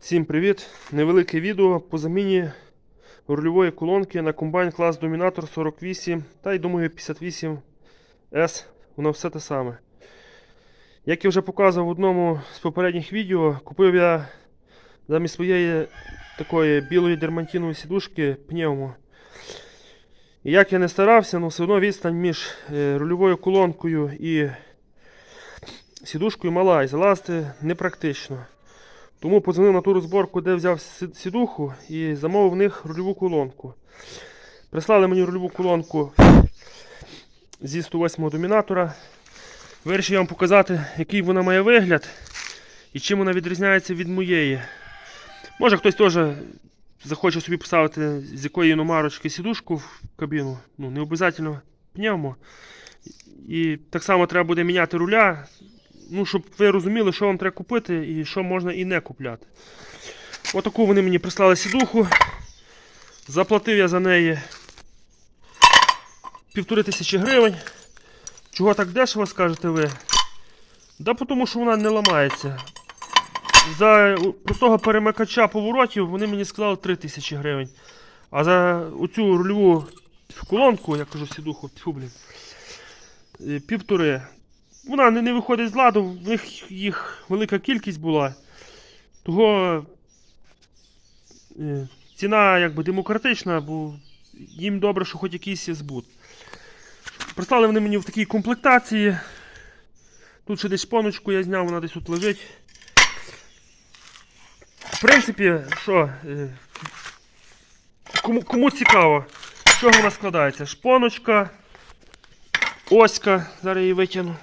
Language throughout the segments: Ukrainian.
Всім привіт! Невелике відео по заміні рульової колонки на комбайн клас Dominator 48 та й думаю 58S. Воно все те саме. Як я вже показував в одному з попередніх відео, купив я замість своєї такої білої дермантинової сідушки пневмо. І як я не старався, але все одно відстань між е, рульовою колонкою і сідушкою мала і залазити непрактично. Тому подзвонив на ту розборку, де взяв сідуху і замовив в них рульову колонку. Прислали мені рульову колонку зі 108-го домінатора. Вирішив я вам показати, який вона має вигляд і чим вона відрізняється від моєї. Може хтось теж захоче собі поставити з якої номарочки сідушку в кабіну. Ну, не обов'язково пневмо. І так само треба буде міняти руля, ну, щоб ви розуміли, що вам треба купити і що можна і не купляти. Отаку вони мені прислали сідуху. Заплатив я за неї півтори тисячі гривень. Чого так дешево, скажете ви? Да тому що вона не ламається. За простого перемикача поворотів вони мені сказали 3 тисячі гривень. А за оцю рульову колонку, я кажу сідуху, е, півтори. Вона не, не виходить з ладу, в них їх велика кількість була. Того е, ціна якби демократична, бо їм добре, що хоч якийсь є збут. Прислали вони мені в такій комплектації. Тут ще десь шпоночку я зняв, вона десь тут лежить. В принципі, що, е, кому, кому цікаво, з чого вона складається? Шпоночка, оська, зараз її витягну.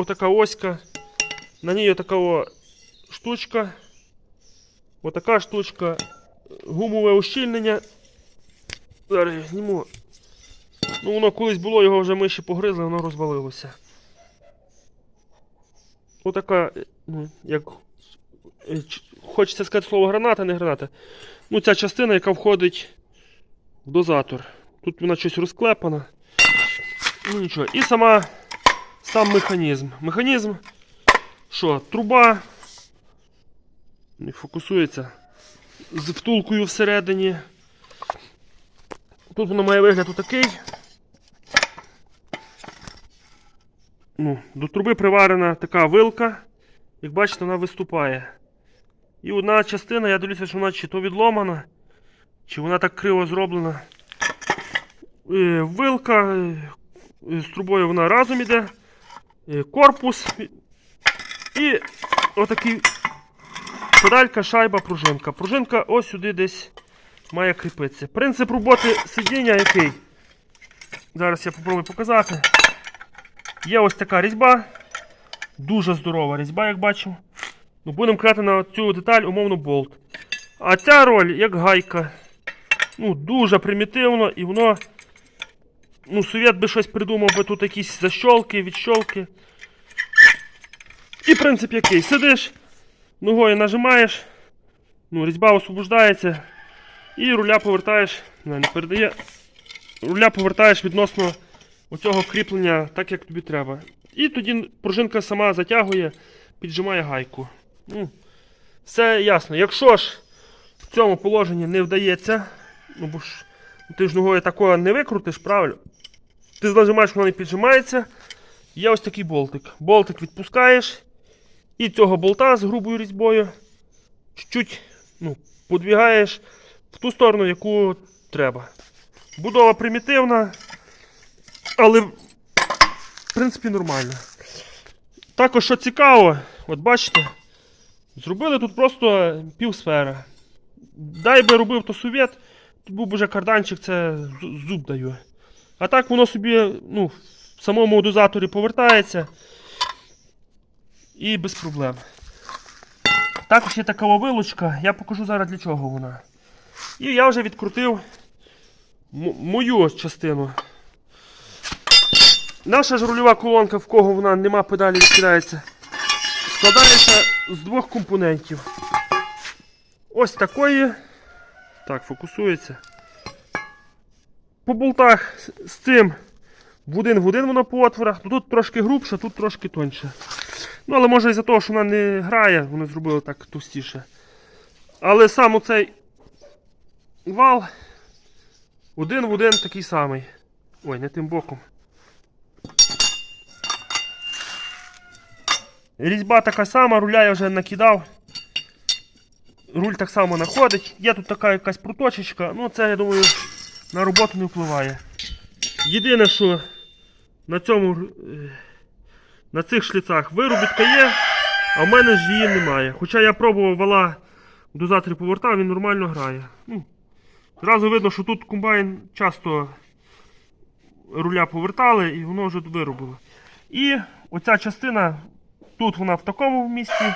Отака оська. На ній отака штучка. Отака штучка. Гумове ущільнення. Зараз я. Ну, воно колись було, його вже миші погризли, воно розвалилося. Отака, е, ну, як. Хочеться сказати слово граната, не граната. Ну, ця частина, яка входить в дозатор. Тут вона щось розклепана. Ну нічого. І сама сам механізм. Механізм, що, труба, не фокусується з втулкою всередині. Тут воно має вигляд отакий. Ну, до труби приварена така вилка. Як бачите, вона виступає. І одна частина, я дивлюся, що вона чи то відломана, чи вона так криво зроблена. Е, Вилка е, з трубою вона разом іде. Е, Корпус. І отакий педалька, шайба, пружинка. Пружинка ось сюди десь має кріпитися. Принцип роботи сидіння який? Зараз я попробую показати. Є ось така різьба. Дуже здорова різьба, як бачимо. Ну, будемо крати на цю деталь умовно болт. А ця роль як гайка. Ну, дуже примітивно і воно. Ну, совєт би щось придумав би тут якісь защолки, відщолки. І принцип який? Сидиш, ногою нажимаєш, ну, різьба освобождається, і руля повертаєш, не, не передає. Руля повертаєш відносно оцього кріплення так, як тобі треба. І тоді пружинка сама затягує, піджимає гайку. Ну, все ясно. Якщо ж в цьому положенні не вдається, ну бо ж ти ж ногою такого не викрутиш, правильно? Ти нажимаєш, воно не піджимається. Є ось такий болтик. Болтик відпускаєш. І цього болта з грубою різьбою чуть-чуть ну, подвігаєш в ту сторону, яку треба. Будова примітивна, але в принципі нормальна. Також, що цікаво, от бачите, зробили тут просто півсфера. Дай би робив то совєт, був би вже карданчик, це зуб даю. А так воно собі ну, в самому дозаторі повертається і без проблем. Також є така вилочка, я покажу зараз для чого вона. І я вже відкрутив мою частину. Наша ж рульова колонка, в кого вона нема педалі відкидається, складається з двох компонентів. Ось такої. Так, фокусується. По болтах з- цим в один в один воно по отворах. Ну, Тут трошки грубше, тут трошки тоньше. Ну, але може із-за того, що вона не грає, вони зробили так товстіше. Але сам оцей вал один в один такий самий. Ой, не тим боком. Різьба така сама, руля я вже накидав. Руль так само знаходить. Є тут така якась проточечка, ну це, я думаю, на роботу не впливає. Єдине, що на цьому е, на цих шліцах виробітка є, а в мене ж її немає. Хоча я пробував вала дозаторі повертав, він нормально грає. Ну, Зразу видно, що тут комбайн часто руля повертали і воно вже виробило. І оця частина, тут вона в такому місці,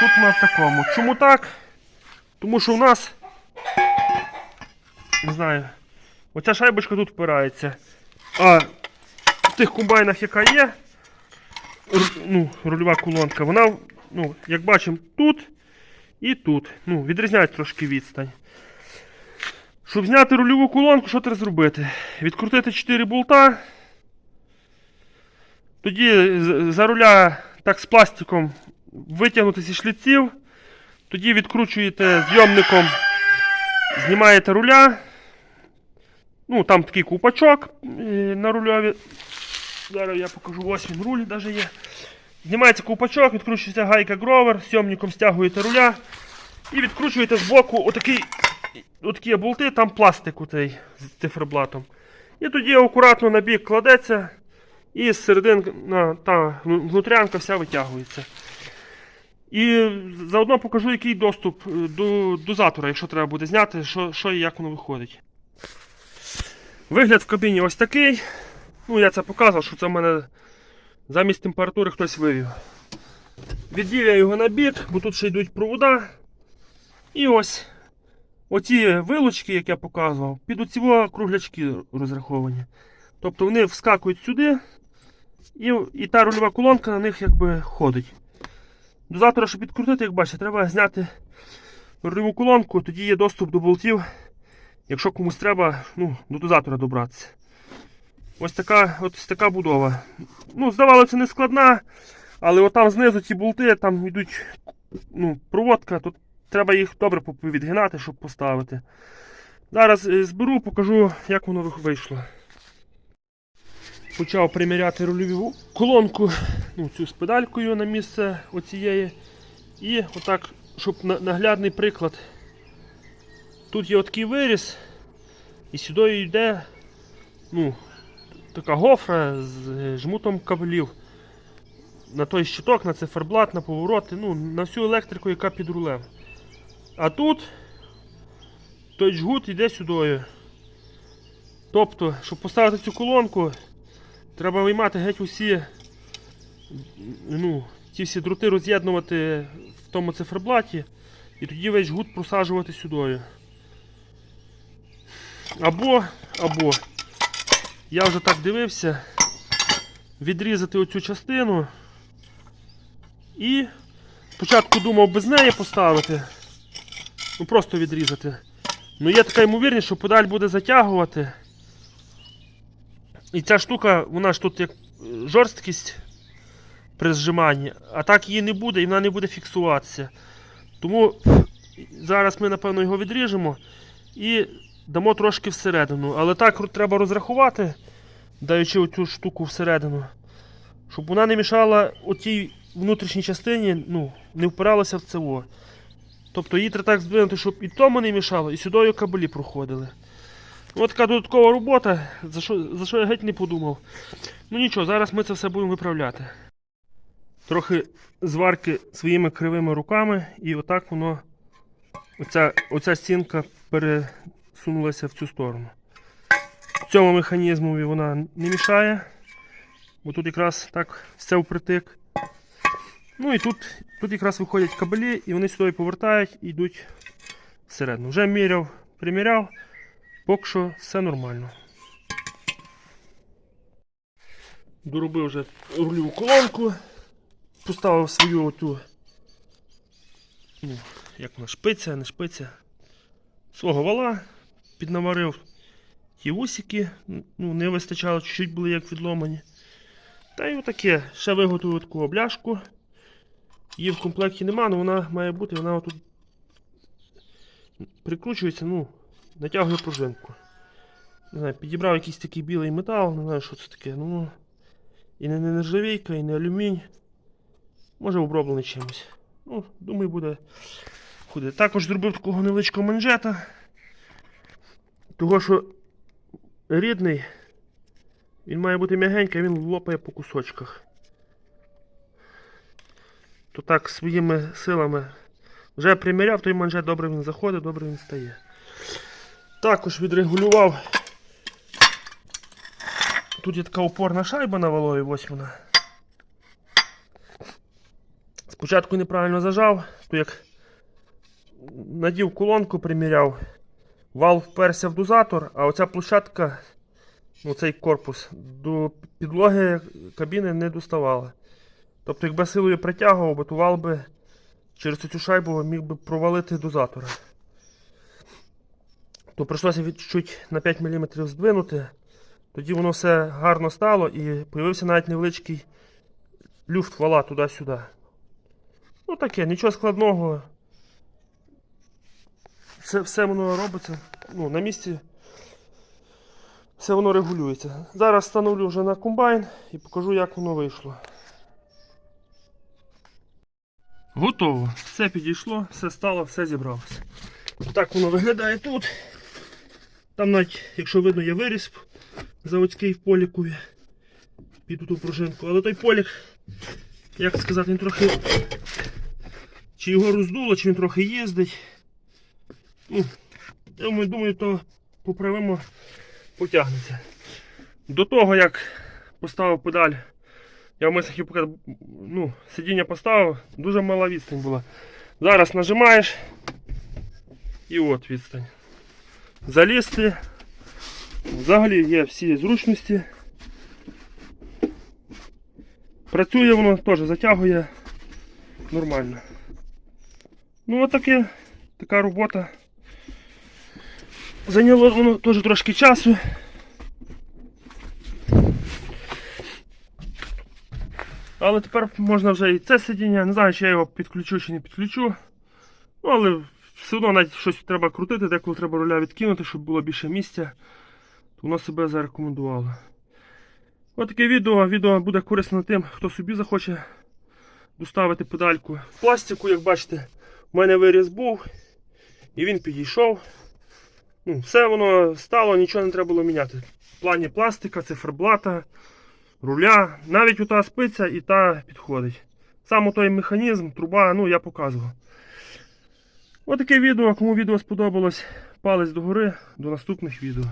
тут вона в такому. Чому так? Тому що у нас, не знаю, оця шайбочка тут впирається. А в тих комбайнах, яка є, ну, рульова колонка, вона, ну, як бачимо, тут і тут. Ну, відрізняється трошки відстань. Щоб зняти рульову колонку, що треба зробити? Відкрутити 4 болта. Тоді за руля так з пластиком витягнути зі шліців. Тоді відкручуєте зйомником, знімаєте руля. Ну, там такий купачок е, на рульові. Зараз я покажу, ось він руль навіть є. Знімається ковпачок, відкручується гайка гровер, сйомником стягуєте руля і відкручуєте з боку отакий, отакі болти, там пластик отей з циферблатом. І тоді акуратно на бік кладеться і з серединки та ну, внутрянка вся витягується. І заодно покажу, який доступ е, до дозатора, якщо треба буде зняти, що, що і як воно виходить. Вигляд в кабіні ось такий. Ну, я це показував, що це в мене замість температури хтось вивів. Відвів я його на бік, бо тут ще йдуть провода. І ось оці вилучки, як я показував, під оці круглячки розраховані. Тобто вони вскакують сюди, і, і та рульова колонка на них якби ходить. Дозатора, щоб підкрутити, як бачите, треба зняти рульову колонку, тоді є доступ до болтів, якщо комусь треба ну, до дозатора добратися. Ось така, ось така будова. Ну, здавалося, не складна, але отам знизу ті болти, там йдуть ну, проводка, тут треба їх добре відгинати, щоб поставити. Зараз е, зберу, покажу, як воно вийшло. Почав приміряти рульову колонку, ну, цю з педалькою на місце оцієї. І отак, щоб наглядний приклад. Тут є такий виріз, і сюди йде ну, така гофра з е, жмутом кабелів. На той щиток, на циферблат, на повороти, ну, на всю електрику, яка під рулем. А тут той жгут йде сюди. Тобто, щоб поставити цю колонку, треба виймати геть усі, ну, ті всі дроти роз'єднувати в тому циферблаті і тоді весь жгут просаджувати сюди. Або, або я вже так дивився, відрізати оцю частину і спочатку думав без неї поставити. Ну просто відрізати. Ну є така ймовірність, що педаль буде затягувати. І ця штука, вона ж тут як е, жорсткість при зжиманні, а так її не буде і вона не буде фіксуватися. Тому зараз ми, напевно, його відріжемо і дамо трошки всередину. Але так треба розрахувати, даючи оцю штуку всередину, щоб вона не мішала отій внутрішній частині, ну, не впиралася в ЦО. Тобто її треба так здвинути, щоб і тому не мішало, і сюди кабелі проходили. Ось така додаткова робота, за що, за що я геть не подумав. Ну нічого, зараз ми це все будемо виправляти. Трохи зварки своїми кривими руками, і отак воно, оця, оця стінка пересунулася в цю сторону. Цьому механізмові вона не мішає, бо тут якраз так все впритик. Ну і тут, тут якраз виходять кабелі, і вони сюди повертають і йдуть всередину. Вже міряв, приміряв, поки що все нормально. Доробив вже рульову колонку, поставив свою оту, ну, як вона, шпиця, не шпиця, свого вала, піднаварив ті усики, ну, не вистачало, чуть-чуть були як відломані. Та й отаке. Ще виготовив таку обляшку. Її в комплекті нема, але вона має бути, вона отут прикручується, ну, натягує пружинку. Не знаю, підібрав якийсь такий білий метал, не знаю, що це таке. Ну, і не, не нержавійка, і не алюмінь. Може оброблений чимось. Ну, думаю, буде ходити. Також зробив такого невеличкого манжета. Того, що рідний, він має бути м'ягенький, він лопає по кусочках. То так своїми силами вже приміряв, той манжет добре він заходить, добре він стає. Також відрегулював. Тут є така опорна шайба на валові, ось вона. Спочатку неправильно зажав, то як надів колонку, приміряв, вал вперся в дозатор, а оця площадка, ну цей корпус, до підлоги кабіни не доставала. Тобто, якби силою притягував, то вал би через цю шайбу міг би провалити дозатора. То прийшлося чуть на 5 мм здвинути. Тоді воно все гарно стало і з'явився навіть невеличкий люфт вала туди-сюди. Ну таке, нічого складного. Все, все воно робиться ну, на місці. Все воно регулюється. Зараз встановлю вже на комбайн і покажу, як воно вийшло. Готово. Все підійшло, все стало, все зібралося. Так воно виглядає тут. Там навіть, якщо видно, є виріз заводський в полікові під ту пружинку. Але той полік, як сказати, він трохи. Чи його роздуло, чи він трохи їздить. Ну, я думаю, то поправимо, потягнеться. До того, як поставив педаль, я хотів показати, ну, сидіння поставив, дуже мала відстань була. Зараз нажимаєш і от відстань. Залізти. Взагалі є всі зручності. Працює воно теж затягує нормально. Ну отаке, така робота. Зайняло воно теж трошки часу. Але тепер можна вже і це сидіння. Не знаю, чи я його підключу чи не підключу. Ну, але все одно навіть щось треба крутити, деколи треба руля відкинути, щоб було більше місця. То воно себе зарекомендувало. Ось таке відео. Відео буде корисно тим, хто собі захоче доставити педальку. Пластику, як бачите, в мене виріз був. І він підійшов. Ну, все воно стало, нічого не треба було міняти. В плані пластика, циферблата, руля. Навіть ота спиця і та підходить. Саме той механізм, труба, ну я показував. Ось таке відео. Кому відео сподобалось, палець догори. До наступних відео.